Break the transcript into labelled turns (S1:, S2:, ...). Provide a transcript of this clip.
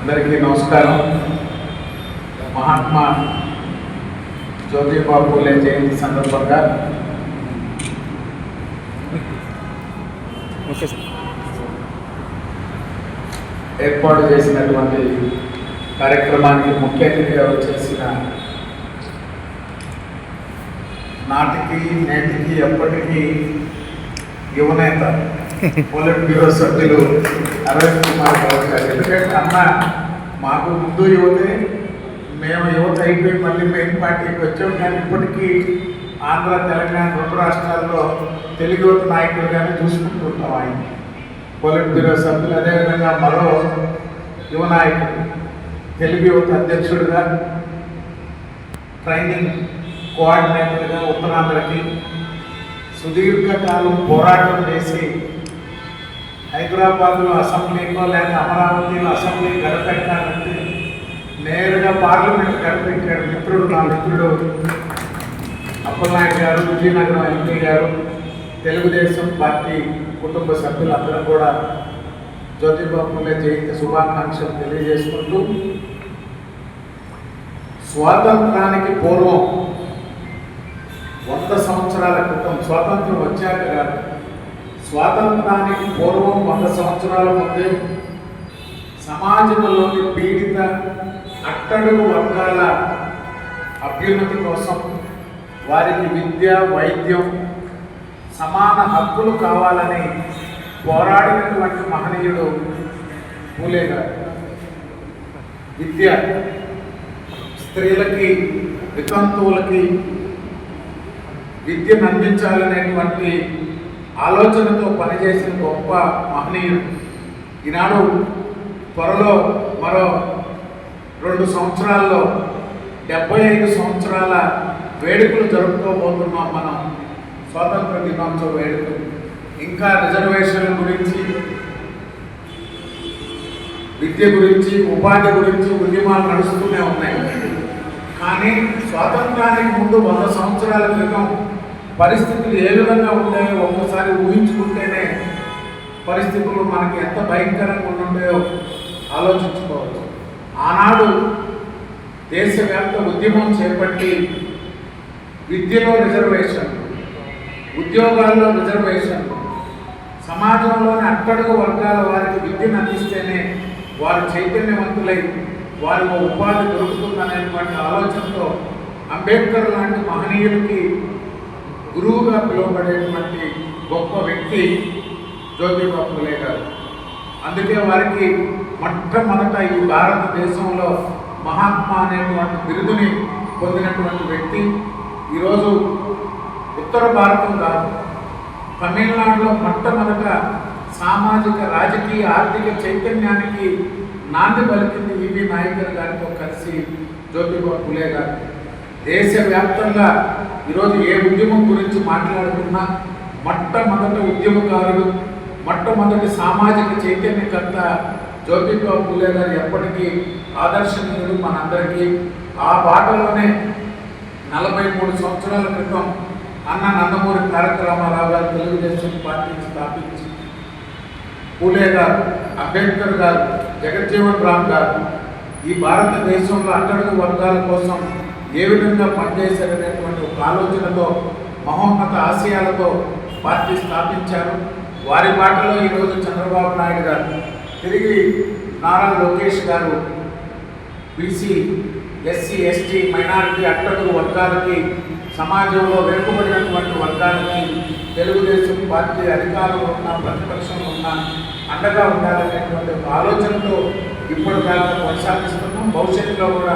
S1: అందరికీ నమస్కారం. మహాత్మా జ్యోతిబాబు పూలే జయంతి సందర్భంగా ఏర్పాటు చేసినటువంటి కార్యక్రమానికి ముఖ్య అతిథిగా వచ్చేసిన నాటికి నేటికి ఎప్పటికీ యువనేత పొలిట్ బ్యూరో సభ్యులు అరవింద్ కుమార్ గౌడ్ గారు. ఎందుకంటే అన్న మాకు ముందు యువతే మేము యువత అయిపోయి మళ్ళీ మెయిన్ పార్టీకి వచ్చాం. కానీ ఇప్పటికీ ఆంధ్ర తెలంగాణ రెండు రాష్ట్రాల్లో తెలుగు యువత నాయకులుగానే చూసుకుంటున్నాం ఆయన. పొలిట్ బ్యూరో సభ్యులు అదేవిధంగా మరో యువ నాయకుడు తెలుగు యువత అధ్యక్షుడిగా ట్రైనింగ్ కోఆర్డినేటర్గా ఉత్తరాంధ్రకి సుదీర్ఘకాలం పోరాటం చేసి హైదరాబాద్లో అసెంబ్లీలో లేక అమరావతిలో అసెంబ్లీ గడపెట్టాలంటే నేరుగా పార్లమెంట్ గడపెట్టాడు మిత్రుడు నా మిత్రుడు అప్పలనాయుడు గారు విజయనగరం ఎంపీ గారు తెలుగుదేశం పార్టీ కుటుంబ సభ్యులందరూ కూడా జ్యోతిబాబులే జయంతి శుభాకాంక్షలు తెలియజేసుకుంటూ స్వాతంత్రానికి పూర్వం వంద సంవత్సరాల క్రితం స్వాతంత్రం వచ్చాక కాదు. స్వాతంత్రానికి పూర్వం వంద సంవత్సరాల ముందే సమాజంలోని పీడిత అట్టడుగు వర్గాల అభ్యున్నతి కోసం వారికి విద్య వైద్యం సమాన హక్కులు కావాలని పోరాడినటువంటి మహనీయుడు పూలే గారు. విద్య స్త్రీలకి వితంతువులకి విద్యను అందించాలనేటువంటి ఆలోచనతో పనిచేసిన గొప్ప మహనీయుడు. ఈనాడు త్వరలో మరో రెండు సంవత్సరాల్లో డెబ్బై ఐదు సంవత్సరాల వేడుకలు జరుపుకోబోతున్నాం మనం. స్వాతంత్ర దినోత్సవ వేడుకలు. ఇంకా రిజర్వేషన్ల గురించి విద్య గురించి ఉపాధి గురించి ఉద్యమాలు నడుస్తూనే ఉన్నాయి. కానీ స్వాతంత్రానికి ముందు వంద సంవత్సరాల క్రితం పరిస్థితులు ఏ విధంగా ఉంటాయో ఒక్కసారి ఊహించుకుంటేనే పరిస్థితులు మనకి ఎంత భయంకరంగా ఉంటాయో ఆలోచించుకోవచ్చు. ఆనాడు దేశవ్యాప్త ఉద్యమం చేపట్టి విద్యలో రిజర్వేషన్ ఉద్యోగాల్లో రిజర్వేషన్ సమాజంలోని అట్టడుగు వర్గాల వారికి విద్యను అందిస్తేనే వారు చైతన్యవంతులై వారికి ఉపాధి దొరుకుతుందనేటువంటి ఆలోచనతో అంబేద్కర్ లాంటి మహనీయులకి గురువుగా పిలువబడేటువంటి గొప్ప వ్యక్తి జ్యోతిబా ఫులే గారు. అందుకే వారికి మొట్టమొదట ఈ భారతదేశంలో మహాత్మా అనేటువంటి బిరుదుని పొందినటువంటి వ్యక్తి. ఈరోజు ఉత్తర భారతం కాదు తమిళనాడులో మొట్టమొదట సామాజిక రాజకీయ ఆర్థిక చైతన్యానికి నాంది పలికింది ఈవీ నాయకులు గారితో కలిసి జ్యోతిబా పులే గారు. దేశవ్యాప్తంగా ఈరోజు ఏ ఉద్యమం గురించి మాట్లాడుతున్నా మొట్టమొదట ఉద్యమకారుడు మొట్టమొదటి సామాజిక చైతన్యకర్త జ్యోతిబా పులే గారు ఎప్పటికీ ఆదర్శనీయుడు మనందరికీ. ఆ బాటలోనే నలభై మూడు సంవత్సరాల క్రితం అన్న నందమూరి తారక రామారావు గారు తెలుగుదేశం పార్టీని స్థాపించి పూలే గారు అంబేద్కర్ గారు జగజ్జీవన్ రామ్ గారు ఈ భారతదేశంలో అట్టడుగు వర్గాల కోసం ఏ విధంగా పనిచేశారనేటువంటి ఒక ఆలోచనతో మహోన్నత ఆశయాలతో పార్టీ స్థాపించారు. వారి మాటలో ఈరోజు చంద్రబాబు నాయుడు గారు తిరిగి నారా లోకేష్ గారు బీసీ ఎస్సీ ఎస్టీ మైనారిటీ అట్టడుగు వర్గాలకి సమాజంలో వెనుకబడినటువంటి వర్గాలకి తెలుగుదేశం పార్టీ అధికారంలో ఉన్న ప్రతిపక్షంలో ఉన్న అండగా ఉండాలనేటువంటి ఒక ఆలోచనతో ఇప్పటిదాకా కొనసాగిస్తున్నాం. భవిష్యత్తులో కూడా